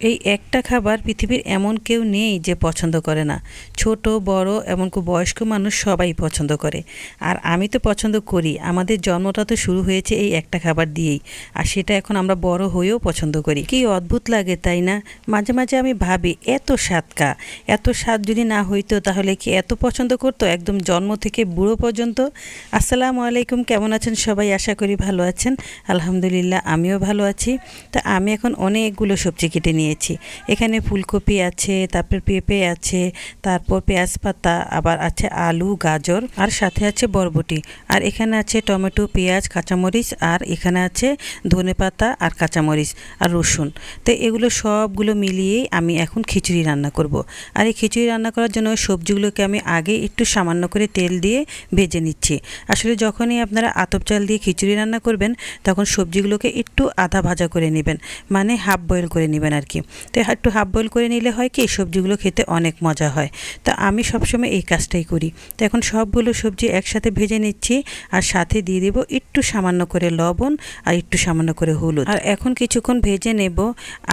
এই একটা খাবার পৃথিবীর এমন কেউ নেই যে পছন্দ করে না। ছোট, বড়, এমনকি বয়স্ক মানুষ সবাই পছন্দ করে। আর আমি তো পছন্দ করি। আমাদের জন্মটা তো শুরু হয়েছে এই একটা খাবার দিয়েই। আর সেটা এখন আমরা বড় হয়েও পছন্দ করি। কি অদ্ভুত লাগে, তাই না? মাঝে মাঝে আমি ভাবি, এত স্বাদকা এত স্বাদ যদি না হইতো তাহলে কি এত পছন্দ করতো? একদম জন্ম থেকে বুড়ো পর্যন্ত। আসসালামু আলাইকুম, কেমন আছেন সবাই? আশা করি ভালো আছেন। আলহামদুলিল্লাহ, আমিও ভালো আছি। তা আমি এখন অনেকগুলো সবজি কেটে নিয়েছি। এখানে ফুলকপি আছে, তারপর পেঁপে আছে, তারপর পেঁয়াজ পাতা, আবার আছে আলু, গাজর, আর সাথে আছে বরবটি। আর এখানে আছে টমেটো, পেঁয়াজ, কাঁচামরিচ, আর এখানে আছে ধনে পাতা আর কাঁচামরিচ আর রসুন। তো এগুলো সবগুলো মিলিয়েই আমি এখন খিচুড়ি রান্না করব। আর এই খিচুড়ি রান্না করার জন্য সবজিগুলোকে আমি আগে একটু সামান্য করে তেল দিয়ে ভেজে নিচ্ছি। আসলে যখনই আপনারা আতপ চাল দিয়ে খিচুড়ি রান্না করবেন, তখন সবজিগুলোকে একটু আধা ভাজা করে নেবেন মানে হাফ বয়েল করে নেবেন আর কি। তো একটু হাফ বয়েল করে নিলে হয় কি সবজিগুলো খেতে অনেক মজা হয়। তো আমি সবসময় এই কাজটাই করি। তো এখন সবগুলো সবজি একসাথে ভেজে নিচ্ছি আর সাথে দিয়ে দেবো একটু সামান্য করে লবণ আর একটু সামান্য করে হলুদ। আর এখন কিছুক্ষণ ভেজে নেব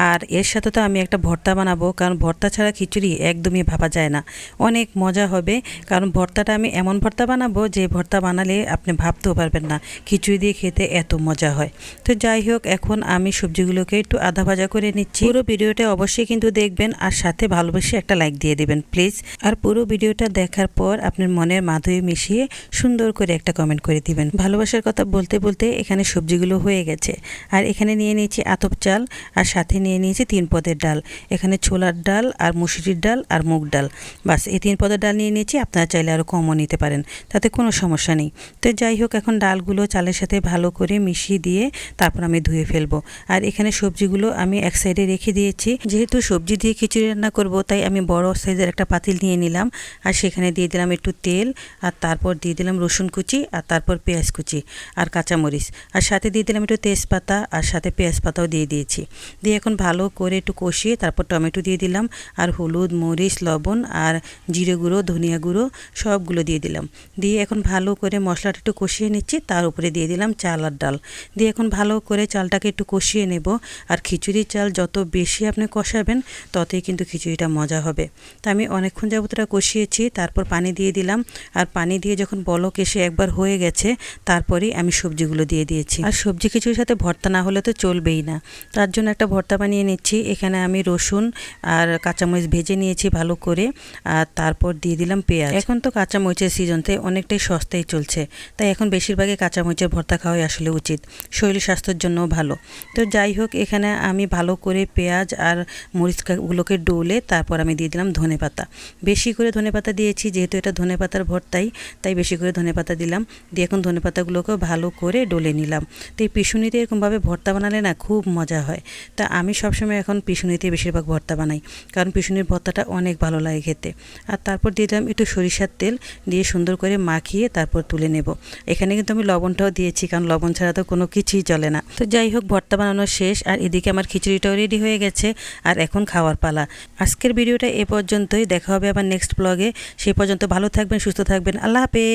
আর এর সাথে তো আমি একটা ভর্তা বানাবো, কারণ ভর্তা ছাড়া খিচুড়ি একদমই ভাবা যায় না। অনেক মজা হবে, কারণ ভর্তাটা আমি এমন ভর্তা বানাবো যে ভর্তা বানালে আপনি ভাবতেও পারবেন না খিচুড়ি দিয়ে খেতে এত মজা হয়। তো যাই হোক, এখন আমি সবজিগুলোকে একটু আধা ভাজা করে নিচ্ছি। পুরো ভিডিওটা অবশ্যই কিন্তু দেখবেন আর সাথে ভালোবেসে একটা লাইক দিয়ে দেবেন, প্লিজ। আর পুরো ভিডিওটা দেখার পর আপনার মনের মাধুরী মিশিয়ে সুন্দর করে একটা কমেন্ট করে দিবেন। ভালোবাসার কথা বলতে বলতে এখানে সবজিগুলো হয়ে গেছে। আর এখানে নিয়ে নিয়েছি আতপ চাল আর সাথে নিয়ে নিয়েছি তিন পদের ডাল। এখানে ছোলার ডাল আর মুসুরির ডাল আর মুগ ডাল। বাস, এই তিন পদের ডাল নিয়ে নিয়েছি, আপনারা চাইলে আরও কমও নিতে পারেন, তাতে কোনো সমস্যা নেই। তো যাই হোক, এখন ডালগুলো চালের সাথে ভালো করে মিশিয়ে দিয়ে তারপর আমি ধুয়ে ফেলব। আর এখানে সবজিগুলো আমি এক সাইডে রেখে দিয়েছি। যেহেতু সবজি দিয়ে খিচুড়ি রান্না করব, তাই আমি বড় সাইজের একটা পাতিল নিয়ে নিলাম। আর সেখানে দিয়ে দিলাম একটু তেল, আর তারপর দিয়ে দিলাম রসুন কুচি, আর তারপর পেঁয়াজ কুচি, আর কাঁচামরিচ। আর সাথে দিয়ে দিলাম একটু তেজপাতা, আর সাথে পেঁয়াজ পাতাও দিয়ে দিয়েছি। দিয়ে এখন ভালো করে একটু কষিয়ে তারপর টমেটো দিয়ে দিলাম, আর হলুদ, মরিচ, লবণ, আর জিরে গুঁড়ো, ধনিয়া গুঁড়ো সবগুলো দিয়ে দিলাম। দিয়ে এখন ভালো করে মশলাটা একটু কষিয়ে নিচ্ছি, তার উপরে দিয়ে দিলাম চাল আর ডাল। দিয়ে এখন ভালো করে চালটাকে একটু কষিয়ে নেব, আর খিচুড়ির চাল যত বেশি আপনি কষাবেন, ততই কিন্তু খিচুড়িটা মজা হবে। তা আমি অনেকক্ষণ যাবতটা কষিয়েছি, তারপর পানি দিয়ে দিলাম। আর পানি দিয়ে যখন বলক এসে একবার হয়ে গেছে, তারপরেই আমি সবজিগুলো দিয়ে দিয়েছি। আর সবজি খিচুড়ির সাথে ভর্তা না হলে তো চলবেই না। তার জন্য একটা ভর্তা বানিয়ে নিচ্ছি। এখানে আমি রসুন আর কাঁচামরিচ ভেজে নিয়েছি ভালো করে। আর তারপর দিয়ে দিলাম পেঁয়াজ। এখন তো কাঁচামরিচের সিজন তাই অনেকটাই সস্তায় চলছে। তাই এখন বেশিরভাগই কাঁচামরিচের ভর্তা খাওয়াই আসলে উচিত। শরীর স্বাস্থ্যের জন্যও ভালো। তো যাই হোক, এখানে আমি ভালো করে পেঁয়াজ আর মরিচগুলোকে ডোলে তারপর আমি দিয়ে দিলাম ধনে পাতা। বেশি করে ধনে পাতা দিয়েছি, যেহেতু এটা ধনে পাতার ভর্তাই, তাই বেশি করে ধনে পাতা দিলাম। দিয়ে এখন ধনে পাতাগুলোকে ভালো করে ডলে নিলাম। তো এই পিসুনিতে এরকমভাবে ভর্তা বানালে না খুব মজা হয়। তা আমি সবসময় এখন পিসুনিতে বেশিরভাগ ভর্তা বানাই, কারণ পিসুনির ভর্তাটা অনেক ভালো লাগে খেতে। আর তারপর দিয়ে দিলাম একটু সরিষার তেল, দিয়ে সুন্দর করে মাখিয়ে তারপর তুলে নেব। এখানে কিন্তু আমি লবণটাও দিয়েছি, কারণ লবণ ছাড়া তো কোনো কিছুই চলে না। তো যাই হোক, ভর্তা বানানো শেষ, আর এদিকে আমার খিচুড়িটাও রেডি হয়ে গেছে আর এখন খাওয়ার পালা। আজকের ভিডিওটা এ পর্যন্তই। দেখা হবে আবার নেক্সট ব্লগে সেই পর্যন্ত ভালো থাকবেন, সুস্থ থাকবেন। আল্লাহ হাফেজ।